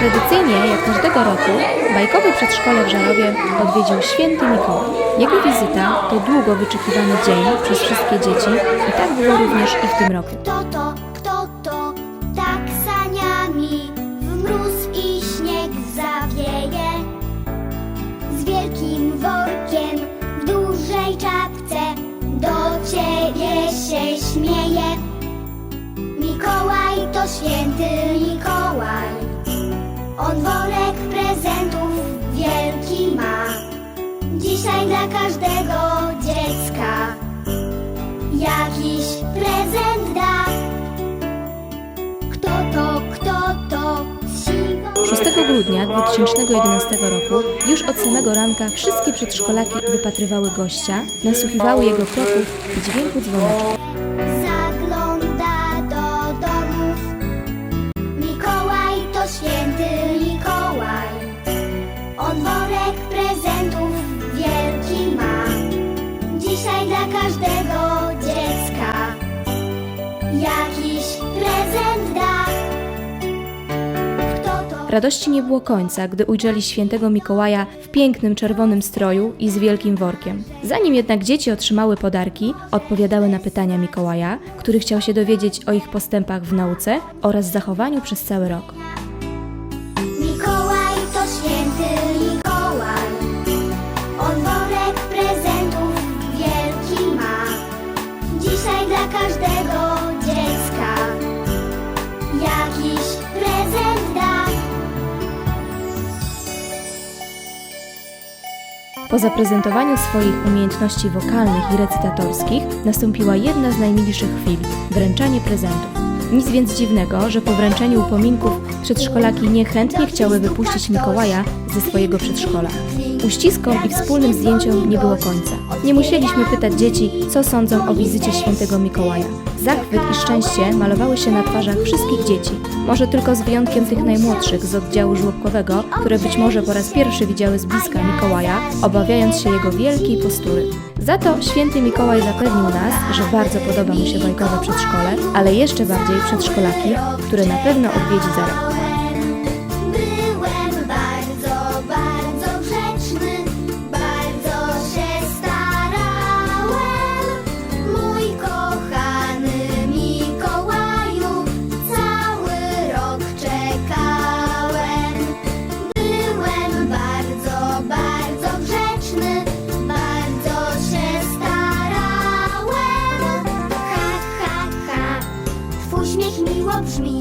Tradycyjnie, jak każdego roku, bajkowe przedszkole w Żarowie odwiedził święty Mikołaj. Jego wizyta to długo wyczekiwany dzień przez wszystkie dzieci i tak było również i w tym roku. Kto to, kto to, tak saniami w mróz i śnieg zawieje. Z wielkim workiem w dużej czapce do ciebie się śmieje. Mikołaj to święty Mikołaj. Dzisiaj dla każdego dziecka jakiś prezent da. Kto to, kto to z siwą 6 grudnia 2011 roku już od samego ranka wszystkie przedszkolaki wypatrywały gościa, nasłuchiwały jego kroków i dźwięku dzwoneczka. Każdego dziecka jakiś prezent da. To? Radości nie było końca, gdy ujrzeli świętego Mikołaja w pięknym czerwonym stroju i z wielkim workiem. Zanim jednak dzieci otrzymały podarki, odpowiadały na pytania Mikołaja, który chciał się dowiedzieć o ich postępach w nauce oraz zachowaniu przez cały rok. Po zaprezentowaniu swoich umiejętności wokalnych i recytatorskich nastąpiła jedna z najmilszych chwil wręczanie prezentów. Nic więc dziwnego, że po wręczeniu upominków przedszkolaki niechętnie chciały wypuścić Mikołaja ze swojego przedszkola. Uściskom i wspólnym zdjęciom nie było końca. Nie musieliśmy pytać dzieci, co sądzą o wizycie świętego Mikołaja. Zachwyt i szczęście malowały się na twarzach wszystkich dzieci. Może tylko z wyjątkiem tych najmłodszych z oddziału żłobkowego, które być może po raz pierwszy widziały z bliska Mikołaja, obawiając się jego wielkiej postury. Za to święty Mikołaj zapewnił nas, że bardzo podoba mu się bajkowe przedszkole, ale jeszcze bardziej przedszkolaki, które na pewno odwiedzi za rok. Twój śmiech miło brzmi.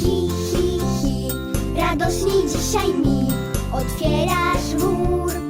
Hi, hi, hi, radośnie dzisiaj mi otwierasz mur.